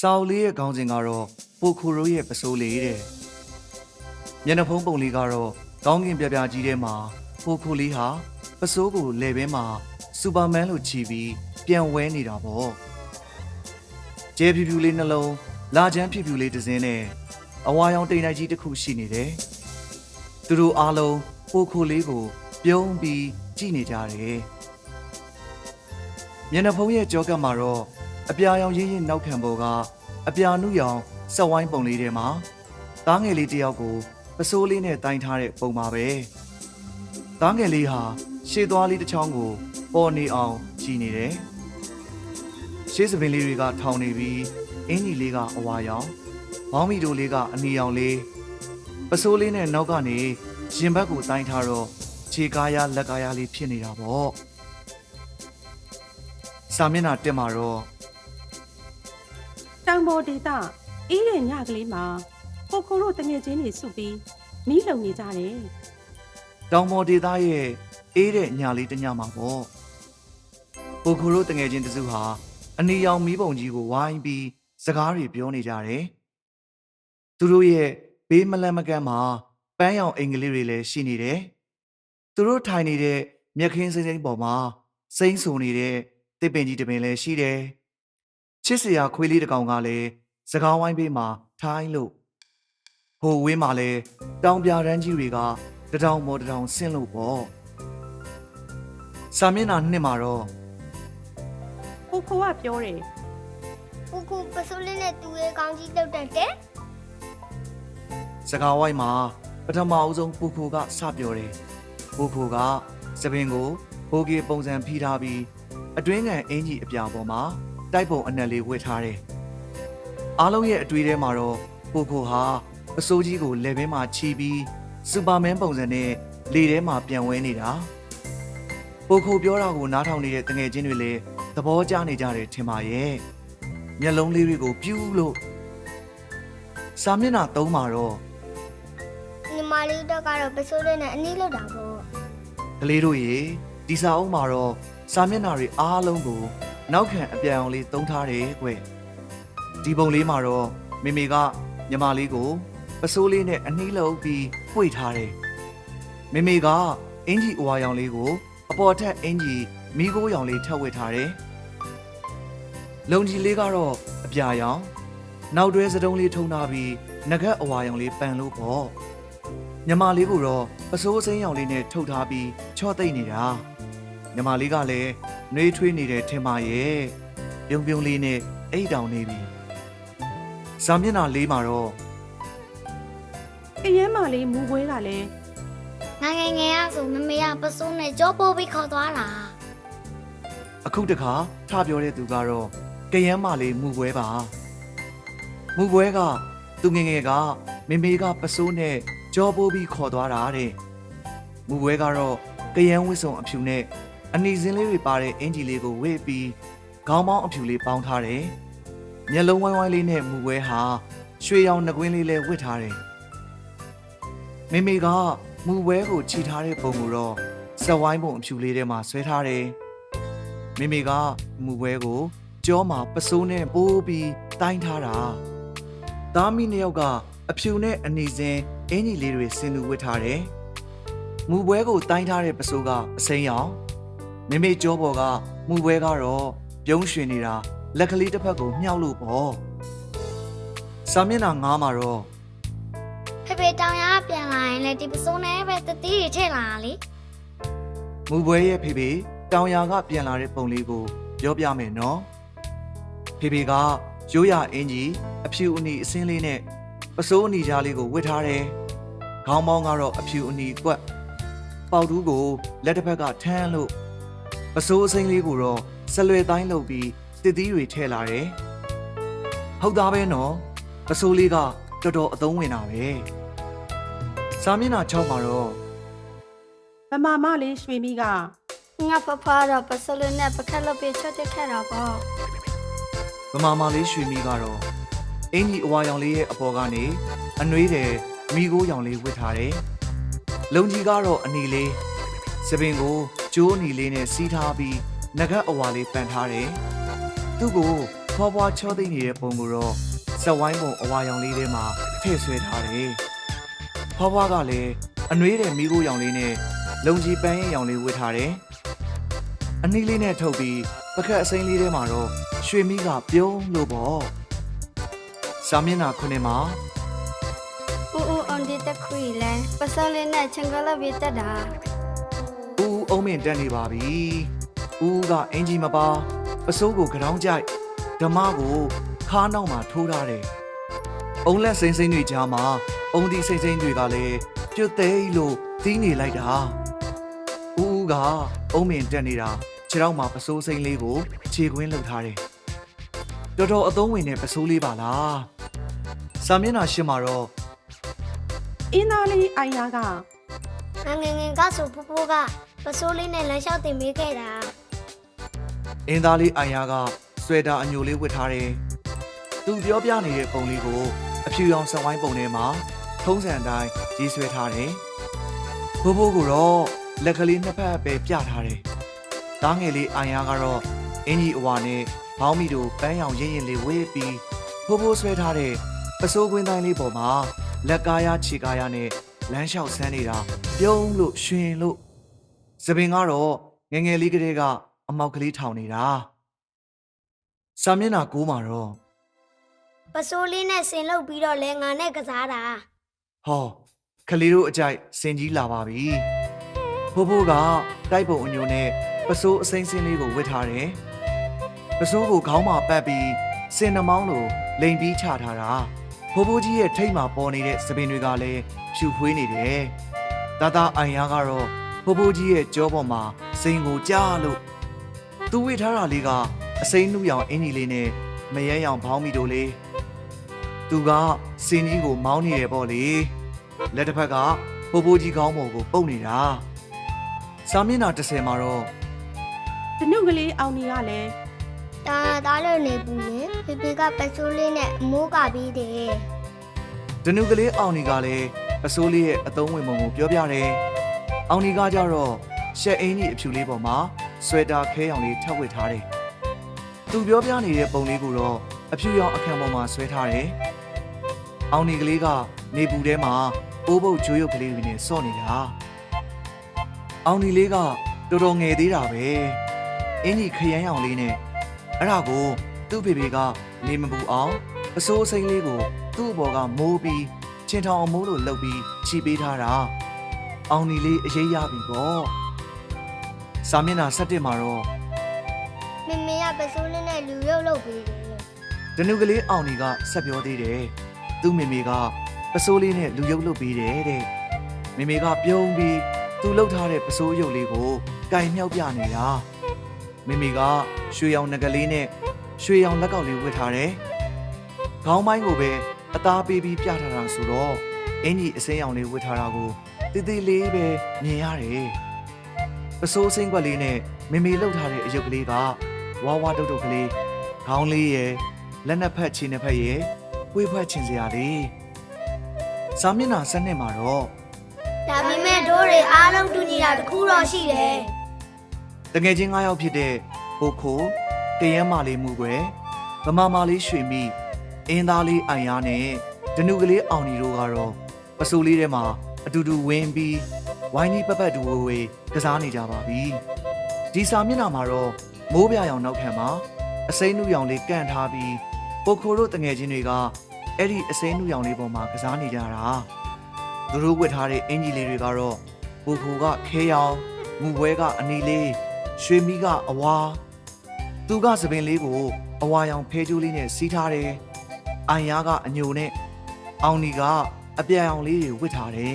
စာအုပ်လေးရဲ့ခေါင်းစဉ်ကတော့ပိုခိုရိုရဲ့ပစိုးလေးတဲ့မျက်နှာဖုံးပုံလေးကတော့ကောင်းကင်ပြပြကြီးထဲမှာပိုခိုလေးဟာပစိုးကိုလေဘဲမှာစူပါမန်လိုခြီးပြီးပြန်ဝဲနေတာပေါ့ကျဲဖြူဖြူလေးနှလုံးလာချမ်းဖြူဖြူလေးတစ်စင်းနဲ့အဝါရောင်တိမ်တိုက်ကြီးတစ်ခုရှိနေတယ်သူတို့အားလုံးပိုခိုလေးကို ပြုံးပြီးကြည့်နေကြတယ်မျက်နှာဖုံးရဲ့ကြောကပ်မှာတော့ အပြာရောင်ရင်းရင်နောက်ခံပေါ်ကအပြာနုရောင်ဆက်ဝိုင်းပုံလေးထဲမှာသားငယ်လေးတစ်ယောက်ကိုပစိုးလေးနဲ့တိုင်ထားတဲ့ပုံပါပဲသားငယ်လေးဟာရှေ့သွားလေးတစ်ချောင်းကိုပေါ်နေအောင်ကြည်နေတယ်ရှေ့စပင်လေးတွေကထောင်နေပြီးအင်းကြီးလေးကအဝါရောင်ဘောင်းမီတို့လေးကအနီရောင်လေးပစိုးလေးနဲ့နောက်ကနေရင်ဘတ်ကိုတိုင်ထားတော့ခြေကားရလက်ကားရလေးဖြစ်နေတာပေါ့စာမျက်နှာတက်မှာတော့ တောင်ပေါ်ဒေသအေးတဲ့ညကလေးမှာကိုကိုတို့တငယ်ချင်းတွေစုပြီးမီးလုံနေကြတယ်တောင်ပေါ်ဒေသရဲ့အေးတဲ့ညလေးတစ်ညမှာပေါ့ပိုခိုတို့တငယ်ချင်းတစုဟာအနီရောင်မီးပုံကြီးကိုဝိုင်းပြီးစကားတွေပြောနေကြတယ်သူတို့ရဲ့ဘေးမလန့်မကန့်မှာပန်းရောင်အင်္ဂလိပ်တွေလည်းရှိနေတယ်သူတို့ထိုင်နေတဲ့မြက်ခင်းစိမ့်စိမ့်ပေါ်မှာစိမ့်ဆူနေတဲ့တစ်ပင်ကြီးတစ်ပင်လည်းရှိတယ် ချစ်စရာခွေးလေးတစ်ကောင်ကလည်းစကားဝိုင်းဘေးမှာထိုင်းလို့ဟိုဝင်းမှာလည်းတောင်ပြရန်ကြီးတွေကတထောင်မော်တထောင်ဆင်းလို့ပေါ့စာမျက်နှာနှစ်မှာတော့ကိုကိုကပြောတယ်ကိုကိုပစိုးလေးနဲ့သူ့ရဲ့ကောင်းကြီးတုတ်တက်တယ်စကားဝိုင်းမှာပထမအဦးဆုံးပူခိုကစပြောတယ်ပူခိုကစပင်ကိုဘိုးကြီးပုံစံဖိထားပြီးအတွင်းကန်အင်ကြီးအပြာပေါ်မှာ တိုက်ပုံအနက်လေးဝတ်ထားတယ်အားလုံးရဲ့အတွေ့အထဲမှာတော့ပူခိုဟာအစိုးကြီးကိုလက်ဘင်းမှာချီပြီးစူပါမန်ပုံစံနဲ့လေထဲမှာပြန်ဝဲနေတာပူခိုပြောတာကိုနားထောင်နေတဲ့တငယ်ချင်းတွေလည်းသဘောကျနေကြတယ်ထင်ပါရဲ့မျက်လုံးလေးတွေကိုပြူးလို့စာမျက်နှာသုံးမှာတော့ညီမလေးတော့ကတော့ပစိုးလေးနဲ့အနည်းလောက်တာပေါ့ကလေးတို့ရေဒီစာအုပ်မှာတော့စာမျက်နှာတွေအားလုံးကို နောက်ခံအပြောင်လေးသုံးထားတယ်ကွဒီပုံလေးမှာတော့မေမေကညီမလေးကိုပစိုးလေးနဲ့အနှီးလုံးပြီးပွေထားတယ်မေမေကအင်ကြီးအဝါရောင်လေးကို အပေါ်ထက်အင်ကြီးမီးခိုးရောင်လေးထပ်ဝစ်ထားတယ်လုံကြီးလေးကတော့အပြာရောင်နောက်တွဲစတုံးလေးထုံထားပြီးငကက်အဝါရောင်လေးပန်လို့ပေါ့ညမလေးကိုတော့အစိုးစိမ်းရောင်လေးနဲ့ထုတ်ထားပြီးချော့သိမ့်နေတာညမလေးကလည်း နှွေးထွေးနေတယ်ထင်ပါရဲ့ပြုံပြုံလေးနဲ့အိတ်တောင်နေပြီဇာမျက်နှာလေးမှာတော့ကရဲမလေးမူပွဲကလည်းငငယ်ငယ်ရဆိုမမေကပစိုးနဲ့ကြောပိုးပြီးခေါ်သွားတာအခုတခါထပြောတဲ့သူကတော့ကယမ်းမလေးမူပွဲပါမူပွဲကသူငယ်ငယ်ကမေမေကပစိုးနဲ့ကြောပိုးပြီးခေါ်သွားတာတဲ့မူပွဲကတော့ကယမ်းဝစ်စုံအဖြူနဲ့ အနီစင်းလေးတွေပါတဲ့အင်ဂျီလေးကိုဝေ့ပြီးခေါင်းပေါင်းအဖြူလေးပေါင်းထားတယ်မျက်လုံးဝိုင်းဝိုင်းလေးနဲ့မူပွဲဟာရွှေရောင်နှကွင်းလေးလည်းဝစ်ထားတယ်မေမေကမူပွဲကိုခြိထားတဲ့ပုံကိုတော့ဆက်ဝိုင်းပုံအဖြူလေးထဲမှာဆွဲထားတယ်မိမိကမူပွဲကိုကြောမှာပစိုးနဲ့ပိုးပြီးတိုင်းထားတာသားမိနှစ်ယောက်ကအဖြူနဲ့အနီစင်အင်းကြီးလေးတွေဆင်လူဝတ်ထားတယ်မူပွဲကိုတိုင်းထားတဲ့ပစိုးကအစိမ်းရောင် မိမိကြောပေါ်ကမူပွဲကတော့ပြုံးရွှင်နေတာလက်ကလေးတစ်ဖက်ကိုမြှောက်လို့ပေါ့စာမျက်နှာငားမှာတော့ဖေဖေတောင်ရပြန်လာရင်လည်းဒီပစိုးနဲ့ပဲတတိတွေထည့်လာတာလေမူပွဲရဲ့ဖေဖေတောင်ယာကပြန်လာတဲ့ပုံလေးကိုပြောပြမယ်နော်ဖေဖေကရိုးရအင်းကြီးအဖြူအနီအစင်းလေးနဲ့ပစိုးအနီကြားလေးကိုဝတ်ထားတယ်ခေါင်းပေါင်းကတော့အဖြူအနီကွက်ပေါက်တူးကိုလက်တစ်ဖက်ကထမ်းလို့ ပစိုးအစိမ်းလေးကိုတော့ဆက်လွယ်တိုင်းလုပ်ပြီးတစ်သီးတွေထည့်လာတယ်ဟုတ်သားပဲနော်ပစိုးလေးကတော်တော်အသုံးဝင်တာပဲစာမျက်နှာ6မှာတော့မမမလေးရွှေမိကငါဖဖတော့ပစိုးလေးနဲ့ပခက်လုပ်ပြီးချွတ်တက်ခဲ့တာပေါ့ဗမာမာလေးရွှေမီကတော့အင်ကြီးအဝါရောင်လေးရဲ့အပေါ်ကနေအနှွေးတယ်မိကိုးရောင်လေးဝတ်ထားတယ်။လုံကြီးကတော့အနီလေးစပင်ကို ကျိုးအနီလေးနဲ့စီးထားပြီးငကတ်အဝါလေးပန်ထားတယ်။သူ့ကိုဖွားဖွားချောသိမ့်နေတဲ့ပုံကိုတော့စက်ဝိုင်းပုံအဝါရောင်လေးထဲမှာထည့်ဆွဲထားတယ်ဖွားဖွားကလည်းအနှွေးတဲ့မိခိုးရောင်လေးနဲ့လုံကြီးပန်းရင်ရောင်လေးဝတ်ထားတယ်အနည်းလေးနဲ့ထုတ်ပြီးပကတ်အစိမ်းလေးထဲမှာတော့ရွှေမိကပြုံးလို့ပေါ့စာမျက်နှာခုနှစ်မှာဦးဦးအောင်ဒီတက်ခွေလဲပစိုးလေးနဲ့ချင်ကလပ်ပြီးတက်တာဦးဦး အုံးမင်တက်နေပါပြီ။ဦးဦးကအင်ဂျီမပါပစိုးကိုကြောင်ကြိုက်ဓမ္မကိုခါးနောက်မှာထိုးထားတယ်။အုံလက်စိမ့်စိမ့်တွေကြားမှာအုံဒီစိမ့်စိမ့်တွေကလည်းကျွတ်သေးလို့တီးနေလိုက်တာ။ဦးဦးကအုံးမင်တက်နေတာခြေထောက်မှာပစိုးစိမ့်လေးကိုခြေခွင်းလှုပ်ထားတယ်။တော်တော်အသုံးဝင်တဲ့ပစိုးလေးပါလား။စာမျက်နှာရှင်းမှာတော့အင်းသားလေးအိုင်ယာကငငယ်ငယ်ကဆိုဖိုးဖိုးက ပစိုးလေးနဲ့လမ်းလျှောက်တင်ပေးခဲ့တာအင်းသားလေးအိုင်ယာကဆွဲတာအညိုလေးဝတ်ထားတယ်။သူပြောပြနေတဲ့ပုံလေးကိုအဖြူရောင်စက်ဝိုင်းပုံထဲမှာထုံးစံအတိုင်းရေးဆွဲထားတယ်။ဘိုးဘိုးကတော့လက်ကလေးနှစ်ဖက်ပဲပြထားတယ်။သားငယ်လေးအိုင်ယာကတော့အင်ကြီးအဝါနဲ့ဘောင်းမီတို့ပန်းရောင်ရင်းရင်လေးဝေးပြီးဘိုးဘိုးဆွဲထားတဲ့ပစိုးကွင်းတိုင်းလေးပေါ်မှာလက်ကားရခြေကားရနဲ့လမ်းလျှောက်ဆန်းနေတာပြုံးလို့ရှင်လို့ သပင်ကတော့ငယ်ငယ်လေးကလေးကအမောက်ကလေးထောင်နေတာစာမျက်နှာကိုးမှာတော့ပစိုးလေးနဲ့ဆင်လုတ်ပြီးတော့လဲငါနဲ့ကစားတာဟောကလေးတို့အကြိုက်စင်ကြီးလာပါပြီဖိုးဖိုးကတိုက်ပုံအညိုနဲ့ပစိုးအစိမ့်စင်းလေးကိုဝတ်ထားတယ်ပစိုးကိုခေါင်းမှာပတ်ပြီးစင်နှမောင်းလိုလိန်ပြီးချထားတာဖိုးဖိုးကြီးရဲ့ထိတ်မှာပေါ်နေတဲ့သပင်တွေကလည်းဖြူဖွေးနေတယ်တာတာအိုင်ယာကတော့ ဖိုးဖိုးကြီးရဲ့ကြောပေါ်မှာစိန်ကိုကြားလို့သူဝတ်ထားတာလေးကအစိမ့်နှူရောင်အင်ကြီးလေးနဲ့မရဲရောင်ဘောင်းမီတို့လေးသူကစင်ကြီးကိုမောင်းနေတယ်ပေါ့လေလက်တစ်ဖက်ကဖိုးဖိုးကြီးကောင်းပေါ်ကိုပုတ်နေတာစာမျက်နှာ30မှာတော့ဒနုကလေးအောင်နေကလည်းတာသားလို့နေပူရင်ဖေဖေကပစိုးလေးနဲ့အမိုးကပြီးတယ်ဒနုကလေးအောင်နီကလည်းအစိုးလေးရဲ့အသုံးဝင်ပုံကိုပြောပြတယ် အောင်နီကကြတော့ရှက်အင်းကြီးအဖြူလေးပေါ်မှာဆွဲတာခဲရောင်လေးထပ်ဝစ်ထားတယ်သူပြောပြနေတဲ့ပုံလေးကိုတော့အဖြူရောင်အခန်းပေါ်မှာဆွဲထားတယ်အောင်နီကလေးကနေပူထဲမှာအိုးပုတ်ဂျိုးရုပ်ကလေးတွေနဲ့စော့နေတာအောင်နီလေးကတော်တော်ငယ်သေးတာပဲအင်းကြီးခရမ်းရောင်လေးနဲ့အဲ့ဒါကိုသူ့ဖေဖေကနေမပူအောင်အစိုးအစိမ်းလေးကိုသူ့အပေါ်ကမိုးပြီးချင်းထောင်အမိုးလိုလှုပ်ပြီးခြိပေးထားတာ အောင်နီလေးအရေးရပြီပေါ့စာမျက်နှာ7မှာတော့မမေကပစိုးလေးနဲ့လူရုပ်လုပ်ပြီးတယ်ဒနုကလေးအောင်နီကဆက်ပြောသေးတယ်သူ့မေမေကပစိုးလေးနဲ့လူရုပ်လုပ်ပေးတယ်တဲ့မေမေကပြုံးပြီးသူလှုပ်ထားတဲ့ပစိုးရုပ်လေးကိုကင်မြောက်ပြနေတာမေမေကရွှေရောင်ငကလေးနဲ့ရွှေရောင်လက်ကောက်လေးဝတ်ထားတယ်ခေါင်းပိုင်းကိုပဲအသားပေးပြီးပြထားတာဆိုတော့အင်ကြီးအစိမ်းရောင်လေးဝတ်ထားတာကို တည်တည်လေးပဲမြင်ရတယ်ပစိုးစိမ့်ကွက်လေးနဲ့မေမေလှုပ်ထားတဲ့အယုတ်ကလေးကဝါဝါတုတ်တုတ်ကလေးခေါင်းလေးရဲ့လက်နှစ်ဖက်ခြေနှစ်ဖက်ရဲ့ပွေးဖွဲ့ချင်စရာလေးစာမျက်နှာဆက်နှစ်မှာတော့ဒါပေမဲ့တို့တွေအားလုံးတူညီတာတခုတော့ရှိတယ်တငယ်ချင်း၅ယောက်ဖြစ်တဲ့ဘိုခိုတရမ်းမာလေးမှုကွယ်ဗမာမာလေးရွှေမိအင်းသားလေးအိုင်ယားနဲ့ဒနုကလေးအောင်နီတို့ကတော့ပစိုးလေးထဲမှာ အတူတူဝင်ပြီးဝိုင်းကြီးပက်ပက်တူဝေဝေကစားနေကြပါပြီဒီစာမျက်နှာမှာတော့မိုးပြရောင်နောက်ခံမှာအစိမ်းနုရောင်လေးကန့်ထားပြီးပိုခိုတို့တငယ်ချင်းတွေကအဲ့ဒီအစိမ်းနုရောင်လေးပေါ်မှာကစားနေကြတာသူတို့ဝတ်ထားတဲ့အင်ဂျီလေးတွေကတော့ပိုခိုကခဲရောင်ငူပွဲကအနီလေးရွှေမီကအဝါသူကသပင်လေးကိုအဝါရောင်ဖဲကျိုးလေးနဲ့စီးထားတယ်အိုင်ယာကအညိုနဲ့အောင်နီကအပြာရောင်လေးတွေဝတ်ထားတယ်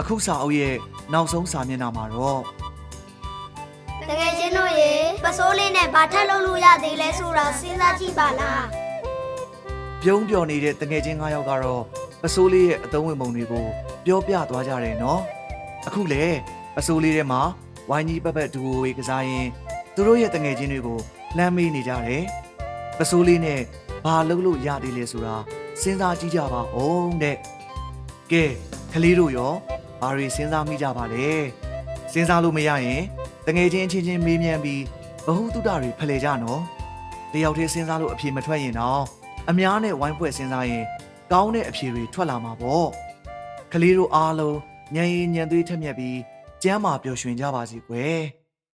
အခုစာအုပ်ရဲ့နောက်ဆုံးစာမျက်နှာမှာတော့တကယ်ချင်းတို့ရေပစိုးလေးနဲ့ဘာထက်လုပ်လို့ရသေးလဲဆိုတာစဉ်းစားကြည့်ပါလားပြုံးပျော်နေတဲ့တငယ်ချင်း၅ယောက်ကတော့ပစိုးလေးရဲ့အသုံးဝင်ပုံတွေကိုပြောပြသွားကြတယ်နော်အခုလေပစိုးလေးထဲမှာဝိုင်းကြီးပက်ပက်ဒူဝေကစားရင်သူတို့ရဲ့တငယ်ချင်းတွေကိုလှမ်းမေးနေကြတယ်ပစိုးလေးနဲ့ဘာလုပ်လို့ရသေးလဲဆိုတာစဉ်းစားကြည့်ကြပါဦးတဲ့ကဲကလေးတို့ရော ဘာတွေစဉ်းစားမိကြပါလဲစဉ်းစားလို့မရရင်တငယ်ချင်းအချင်းချင်းမေးမြန်းပြီးဘ ഹു တုဒတွေဖလှယ်ကြနော်တယောက်တည်းစဉ်းစားလို့အဖြေမထွက်ရင်တော့အများနဲ့ဝိုင်းဖွဲ့စဉ်းစားရင်ကောင်းတဲ့အဖြေတွေထွက်လာမှာပေါ့ကလေးတို့အားလုံးညံရင်ညံသွေးထက်မြက်ပြီးကျမ်းမာပျော်ရွှင်ကြပါစေကွယ်